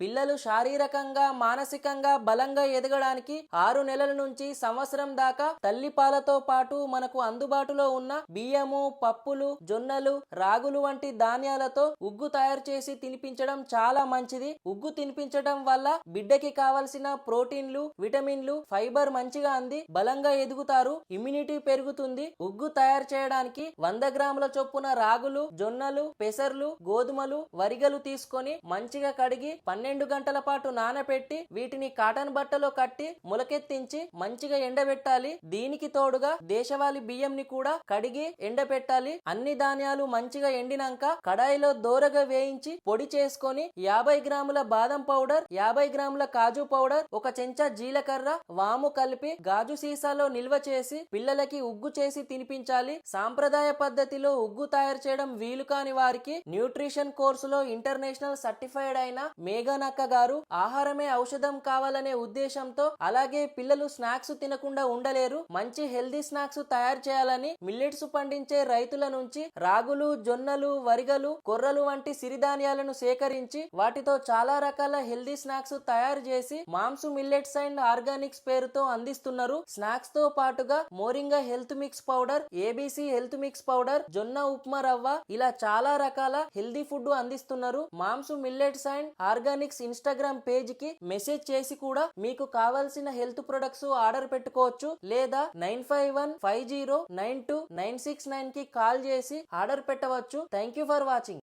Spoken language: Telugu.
పిల్లలు శారీరకంగా మానసికంగా బలంగా ఎదగడానికి ఆరు నెలల నుంచి సంవత్సరం దాకా తల్లిపాలతో పాటు మనకు అందుబాటులో ఉన్న బియ్యము పప్పులు జొన్నలు రాగులు వంటి ధాన్యాలతో ఉగ్గు తయారు చేసి తినిపించడం చాలా మంచిది. ఉగ్గు తినిపించడం వల్ల బిడ్డకి కావలసిన ప్రోటీన్లు విటమిన్లు ఫైబర్ మంచిగా అంది బలంగా ఎదుగుతారు ఇమ్యూనిటీ పెరుగుతుంది. ఉగ్గు తయారు చేయడానికి వంద గ్రాముల చొప్పున రాగులు జొన్నలు పెసర్లు గోధుమలు వరిగలు తీసుకొని మంచిగా కడిగి పన్నెండు గంటల పాటు నానబెట్టి వీటిని కాటన్ బట్టలో కట్టి మొలకెత్తించి మంచిగా ఎండబెట్టాలి. దీనికి తోడుగా దేశవాళీ బియ్యంని కూడా కడిగి ఎండబెట్టాలి. అన్ని ధాన్యాలు మంచిగా ఎండినాక కడాయిలో దోరగా వేయించి పొడి చేసుకొని యాభై గ్రాముల బాదం పౌడర్ యాభై గ్రాముల కాజు పౌడర్ ఒక చెంచా జీలకర్ర వాము కలిపి గాజు సీసాలో నిల్వ చేసి పిల్లలకి ఉగ్గు చేసి తినిపించాలి. సాంప్రదాయ పద్ధతిలో ఉగ్గు తయారు చేయడం వీలు కాని వారికి న్యూట్రిషన్ కోర్సులో ఇంటర్నేషనల్ సర్టిఫైడ్ అయిన మేఘనక్క గారు ఆహారమే ఔషధం కావాలనే ఉద్దేశంతో అలాగే పిల్లలు స్నాక్స్ తినకుండా ఉండలేరు. మంచి హెల్దీ స్నాక్స్ తయారు చేయాలని మిల్లెట్స్ పండించే రైతుల నుంచి రాగులు జొన్నలు వరిగలు కొర్రలు వంటి సిరిధాన్యాలను సేకరించి వాటితో చాలా రకాల హెల్దీ స్నాక్స్ తయారు చేసి మాంసు మిల్లెట్స్ అండ్ ఆర్గానిక్స్ పేరుతో అందిస్తున్నారు. స్నాక్స్తో పాటుగా moringa health mix powder ABC health mix powder జొన్న ఉప్మా రవ్వ ఇలా చాలా రకాల హెల్దీ ఫుడ్ అందిస్తున్నారు. మాంసు millets and organic clinics Instagram పేజ్కి message చేసి కూడా మీకు కావాల్సిన హెల్త్ ప్రొడక్ట్స్ ఆర్డర్ పెట్టుకోవచ్చు. లేదా nine five one five zero nine two nine six నైన్కి కాల్ చేసి ఆర్డర్ పెట్టవచ్చు. Thank you for watching